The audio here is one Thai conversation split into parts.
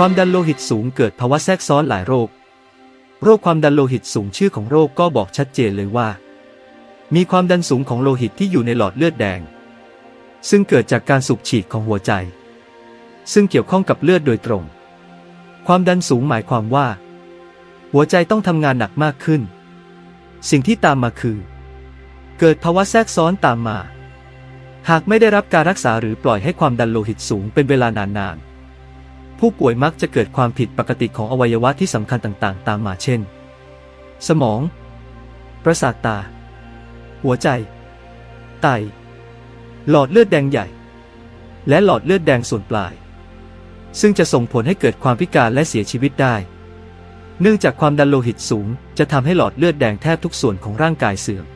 ความดันโลหิตสูงเกิดภาวะแทรกซ้อนหลายโรค โรคความดันโลหิตสูงชื่อของโรคก็บอกชัดเจนเลยว่า มีความดันสูงของโลหิตที่อยู่ในหลอดเลือดแดง ซึ่งเกิดจากการสูบฉีดของหัวใจ ซึ่งเกี่ยวข้องกับเลือดโดยตรง ความดันสูงหมายความว่า หัวใจต้องทำงานหนักมากขึ้น สิ่งที่ตามมาคือ เกิดภาวะแทรกซ้อนตามมา หากไม่ได้รับการรักษาหรือปล่อยให้ความดันโลหิตสูงเป็นเวลานานๆ ผู้ป่วยมักจะเกิดความผิดปกติของอวัยวะที่สำคัญต่างๆ ตามมาเช่น สมอง ประสาทตา หัวใจ ไต หลอดเลือดแดงใหญ่ และหลอดเลือดแดงส่วนปลาย ซึ่งจะส่งผลให้เกิดความพิการและเสียชีวิตได้ เนื่องจากความดันโลหิตสูง จะทำให้หลอดเลือดแดงแทบทุกส่วนของร่างกายเสื่อม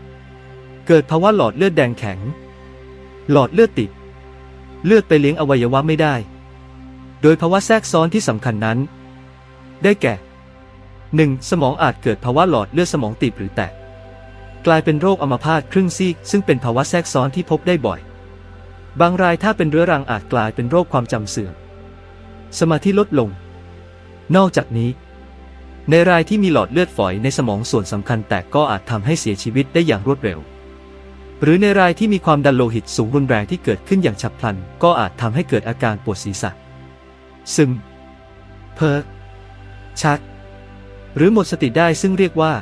เกิดภาวะหลอดเลือดแดงแข็ง หลอดเลือดติด เลือดไปเลี้ยงอวัยวะไม่ได้ โดยภาวะแทรกซ้อนที่สำคัญนั้น ได้แก่ 1. สมองอาจเกิดภาวะหลอดเลือดสมองตีบหรือแตก กลายเป็นโรคอัมพาตครึ่งซีก ซึ่งเป็นภาวะแทรกซ้อนที่พบได้บ่อย บางรายถ้าเป็นเรื้อรังอาจกลายเป็นโรคความจำเสื่อม สมาธิลดลง นอกจากนี้ ในรายที่มีหลอดเลือดฝอยในสมองส่วนสำคัญแตกก็อาจทำให้เสียชีวิตได้อย่างรวดเร็ว หรือในรายที่มีความดันโลหิตสูงรุนแรงที่เกิดขึ้นอย่างฉับพลัน ก็อาจทำให้เกิดอาการปวดศีรษะ ซึม เพ้อชัก หรือหมดสติได้ซึ่งเรียกว่า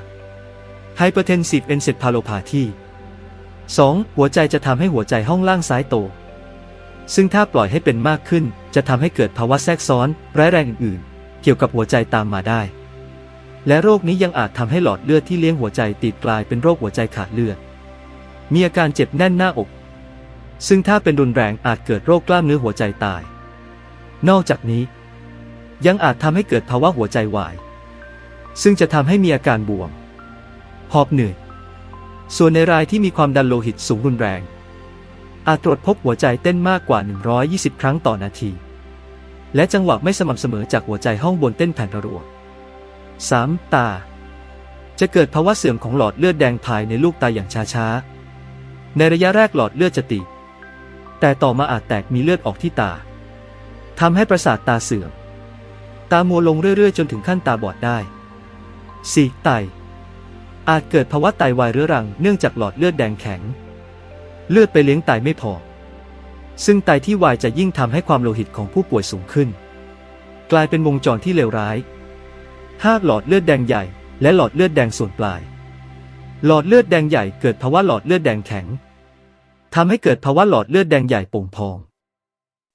hypertensive encephalopathy 2. หัวใจจะทำให้หัวใจห้องล่างซ้ายโต ซึ่งถ้าปล่อยให้เป็นมากขึ้น จะทำให้เกิดภาวะแทรกซ้อน ร้ายแรงอื่นๆ เกี่ยวกับหัวใจตามมาได้ และโรคนี้ยังอาจทำให้หลอดเลือดที่เลี้ยงหัวใจติดกลายเป็นโรคหัวใจขาดเลือด มีอาการเจ็บแน่นหน้าอก ซึ่งถ้าเป็นรุนแรงอาจเกิดโรคกล้ามเนื้อหัวใจตาย นอกจากนี้ ยังอาจทำให้เกิดภาวะหัวใจวาย ซึ่งจะทำให้มีอาการบวม หอบเหนื่อย ส่วนในรายที่มีความดันโลหิตสูงรุนแรง อาจตรวจพบหัวใจเต้นมากกว่า 120 ครั้งต่อนาที และจังหวะไม่สม่ำเสมอจากหัวใจห้องบนเต้นแผ่นรัว 3. ตา จะเกิดภาวะเสื่อมของหลอดเลือดแดงภายในลูกตาอย่างช้าๆ ในระยะแรกหลอดเลือดจะตีบแต่ต่อมาอาจแตกมีเลือดออกที่ตา ทำให้ประสาทตาเสื่อม ตามัวลงเรื่อยๆ จนถึงขั้นตาบอดได้ 4. ไต อาจเกิดภาวะไตวายเรื้อรังเนื่องจากหลอดเลือดแดงแข็ง เลือดไปเลี้ยงไตไม่พอ ซึ่งไตที่วายจะยิ่งทำให้ความโลหิตของผู้ป่วยสูงขึ้น กลายเป็นวงจรที่เลวร้าย 5. หลอดเลือดแดงใหญ่ และหลอดเลือดแดงส่วนปลาย หลอดเลือดแดงใหญ่เกิดภาวะหลอดเลือดแดงแข็งทำให้เกิดภาวะหลอดเลือดแดงใหญ่โป่งพอง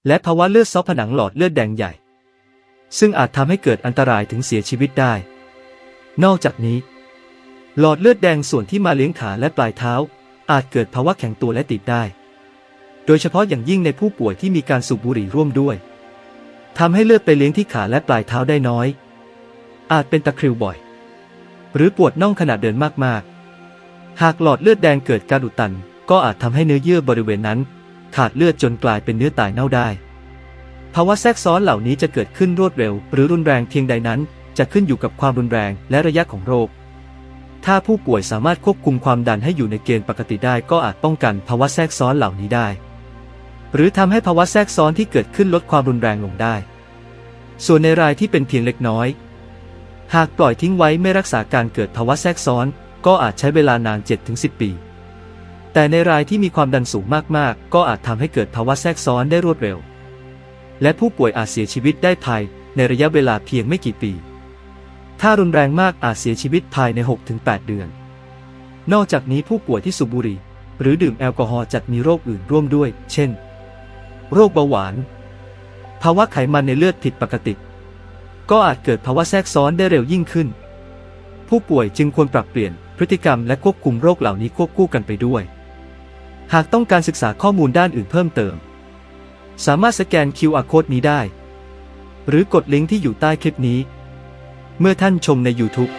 และภาวะเลือดซอกผนังหลอดเลือดแดงใหญ่ ซึ่งอาจทำให้เกิดอันตรายถึงเสียชีวิตได้ นอกจากนี้ หลอดเลือดแดงส่วนที่มาเลี้ยงขาและปลายเท้า อาจเกิดภาวะแข็งตัวและติดได้ โดยเฉพาะอย่างยิ่งในผู้ป่วยที่มีการสูบบุหรี่ร่วมด้วยทำให้เลือดไปเลี้ยงที่ขาและปลายเท้าได้น้อย อาจเป็นตะคริวบ่อย หรือปวดน่องขณะเดินมากๆ หากหลอดเลือดแดงเกิดการอุดตัน ก็อาจทำให้เนื้อเยื่อบริเวณนั้น ขาดเลือดจนกลายเป็นเนื้อตายเน่าได้ ภาวะแทรกซ้อนเหล่านี้จะเกิดขึ้นรวดเร็ว หรือรุนแรงเพียงใดนั้น จะขึ้นอยู่กับความรุนแรงและระยะของโรค ถ้าผู้ป่วยสามารถควบคุมความดันให้อยู่ในเกณฑ์ปกติได้ก็อาจป้องกันภาวะแทรกซ้อนเหล่านี้ได้ หรือทำให้ภาวะแทรกซ้อนที่เกิดขึ้นลดความรุนแรงลงได้ ส่วนในรายที่เป็นเพียงเล็กน้อย หากปล่อยทิ้งไว้ไม่รักษาการเกิดภาวะแทรกซ้อน ก็อาจใช้เวลานาน 7-10 ปี แต่ในรายที่มีความดันสูงมากๆ ก็อาจทำให้เกิดภาวะแทรกซ้อนได้รวดเร็ว และผู้ป่วยอาจเสียชีวิตได้ภายในระยะเวลาเพียงไม่กี่ปี ถ้ารุนแรงมากอาจเสียชีวิตภายใน 6-8 เดือน นอกจากนี้ผู้ป่วยที่สูบบุหรี่หรือดื่มแอลกอฮอล์จัดมีโรคอื่นร่วมด้วย เช่น โรคเบาหวาน ภาวะไขมันในเลือดผิดปกติ ก็อาจเกิดภาวะแทรกซ้อนได้เร็วยิ่งขึ้น ผู้ป่วยจึงควรปรับเปลี่ยนพฤติกรรมและควบคุมโรคเหล่านี้ควบคู่กันไปด้วย หากต้องการศึกษาข้อมูลด้านอื่นเพิ่มเติม สามารถสแกน QR Code นี้ได้ หรือกดลิงก์ที่อยู่ใต้คลิปนี้ เมื่อท่านชมใน YouTube